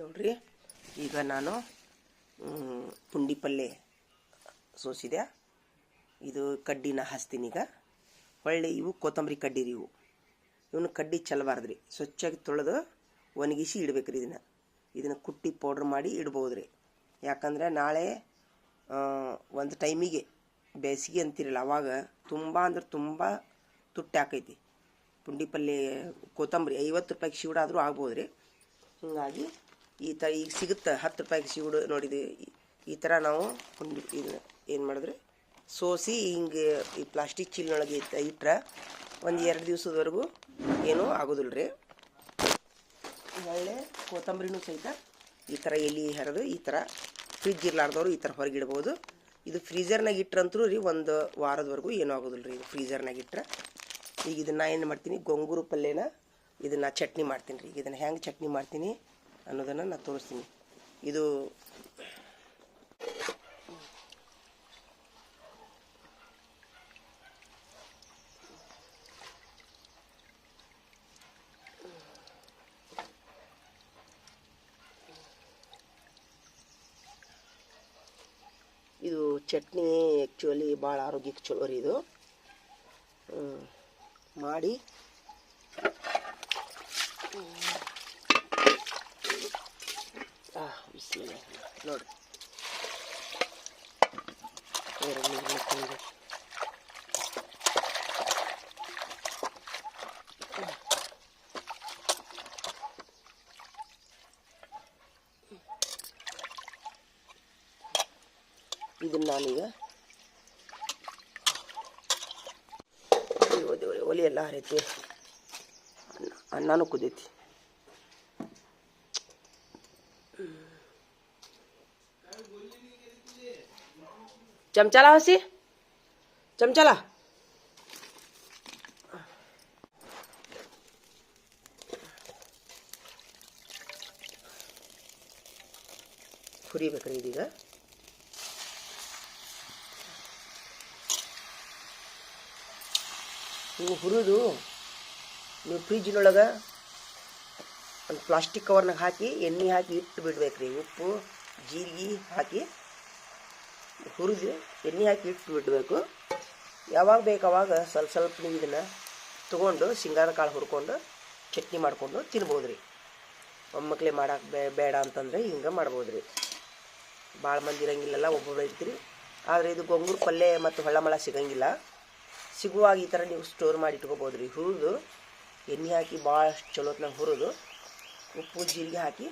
ನೋಡ್ರಿ, ಈಗ ನಾನು ಪುಂಡಿ ಪಲ್ಯ ಸೋಸಿದೆ. ಇದು ಕಡ್ಡಿನ ಹಾಸ್ತೀನಿ ಈಗ. ಹೊಳ್ಳಿ ಇವು ಕೊತ್ತಂಬರಿ ಕಡ್ಡಿ ರೀ ಇವು. ಇವನು ಕಡ್ಡಿ ಚೆಲ್ಲಬಾರ್ದು ರೀ ಸ್ವಚ್ಛಾಗಿ ತೊಳೆದು ಒಣಗಿಸಿ ಇಡ್ಬೇಕು ರೀ ಇದನ್ನು. ಇದನ್ನು ಕುಟ್ಟಿ ಪೌಡ್ರ್ ಮಾಡಿ ಇಡ್ಬೋದು ರೀ ಯಾಕಂದರೆ ನಾಳೆ ಒಂದು ಟೈಮಿಗೆ ಬೇಸಿಗೆ ಅಂತಿರಲ್ಲ, ಅವಾಗ ತುಂಬ ಅಂದ್ರೆ ತುಂಬ ತುಟ್ಟಿ ಹಾಕೈತಿ ಪುಂಡಿ ಪಲ್ಯ ಕೊತ್ತಂಬರಿ ಐವತ್ತು ರೂಪಾಯಿಗೆ ಶಿವಡ ಆದರೂ ಆಗ್ಬೋದು ರೀ ಹೀಗಾಗಿ ಈ ಥರ ಈಗ ಸಿಗುತ್ತೆ? ಹತ್ತು ರೂಪಾಯಿಗೆ ಸಿಗುಡು ನೋಡಿದ್ವಿ ಈ- ಥರ ನಾವು ಒಂದು ಇದು ಏನು ಮಾಡಿದ್ರೆ, ಸೋಸಿ ಹಿಂಗೆ ಈ ಪ್ಲಾಸ್ಟಿಕ್ ಚೀಲ್ನೊಳಗೆ ಇಟ್ಟರೆ ಒಂದು ಎರಡು ದಿವಸದವರೆಗೂ ಏನೂ ಆಗೋದಿಲ್ಲ ರೀ ಒಳ್ಳೆ ಕೊತ್ತಂಬರಿನೂ ಸಹಿತ ಈ ಥರ ಎಲೆ ಹರಿದು, ಈ ಥರ ಫ್ರಿಜ್ ಇರ್ಲಾರ್ದವ್ರು ಈ ಥರ ಹೊರಗಿಡ್ಬೋದು. ಇದು ಫ್ರೀಜರ್ನಾಗ ಇಟ್ರಂತೂ ರೀ ಒಂದು ವಾರದವರೆಗೂ ಏನೂ ಆಗೋದಿಲ್ಲ ರೀ ಇದು ಫ್ರೀಜರ್ನಾಗ ಇಟ್ಟರೆ ಈಗ ಇದನ್ನು ಏನು ಮಾಡ್ತೀನಿ, ಗೊಂಗೂರು ಪಲ್ಯನ ಇದನ್ನು ಚಟ್ನಿ ಮಾಡ್ತೀನಿ ರೀ. ಇದನ್ನು ಹೆಂಗೆ ಚಟ್ನಿ ಮಾಡ್ತೀನಿ ಅನ್ನೋದನ್ನು ನಾನು ತೋರಿಸ್ತೀನಿ. ಇದು ಇದು ಚಟ್ನಿ ಆ್ಯಕ್ಚುಲಿ ಭಾಳ ಆರೋಗ್ಯಕ್ಕೆ ಚಲೋ ರೀ ಇದು. ಮಾಡಿ. ನೋಡ್ರಿ ಇದನ್ನ ನಾನೀಗ ಒಲೆ ಎಲ್ಲ ಹರೈತಿ ಅನ್ನ ಅನ್ನನೂ ಕುದೈತಿ ಚಮಚಾಲ ಹಸಿ ಚಮಚಾಲ ಹುರಿಬೇಕ್ರಿ ಇದೀಗ ನೀವು ಹುರಿದು ನೀವು ಫ್ರಿಜ್ನೊಳಗೆ ಒಂದು ಪ್ಲಾಸ್ಟಿಕ್ ಕವರ್ನಾಗ ಹಾಕಿ ಎಣ್ಣೆ ಹಾಕಿ ಇಟ್ಟು ಬಿಡ್ಬೇಕು ರೀ ಉಪ್ಪು ಜೀರಿಗೆ ಹಾಕಿ ಹುರಿದು ಎಣ್ಣೆ ಹಾಕಿ ಇಟ್ಟು ಬಿಡಬೇಕು ಯಾವಾಗ ಬೇಕು ಅವಾಗ ಸ್ವಲ್ಪ ಸ್ವಲ್ಪ ನೀವು ಇದನ್ನು ತೊಗೊಂಡು ಶೇಂಗಾದ ಕಾಳು ಹುರ್ಕೊಂಡು ಚಟ್ನಿ ಮಾಡಿಕೊಂಡು ತಿನ್ಬೋದು ರೀ ಒಮ್ಮಕ್ಲೆ ಮಾಡಕ್ಕೆ ಬೇ, ಬೇಡ ಅಂತಂದರೆ ಹಿಂಗೆ ಮಾಡ್ಬೋದು ರೀ ಭಾಳ ಮಂದಿ ಇರಂಗಿಲ್ಲಲ್ಲ ಒಬ್ಬೊಬ್ಬರು ಇರ್ತೀರಿ. ಆದರೆ ಇದು ಗೊಂಗೂರು ಪಲ್ಯ ಮತ್ತು ಹೊಳ್ಳಮಳ ಸಿಗಂಗಿಲ್ಲ. ಸಿಗುವಾಗ ಈ ಥರ ನೀವು ಸ್ಟೋರ್ ಮಾಡಿ ಇಟ್ಕೋಬೋದು ರೀ ಹುರಿದು ಎಣ್ಣೆ ಹಾಕಿ ಭಾಳಷ್ಟು ಚಲೋತ್ನಾಗ ಹುರಿದು ಉಪ್ಪು, ಜೀರಿಗೆ ಹಾಕಿ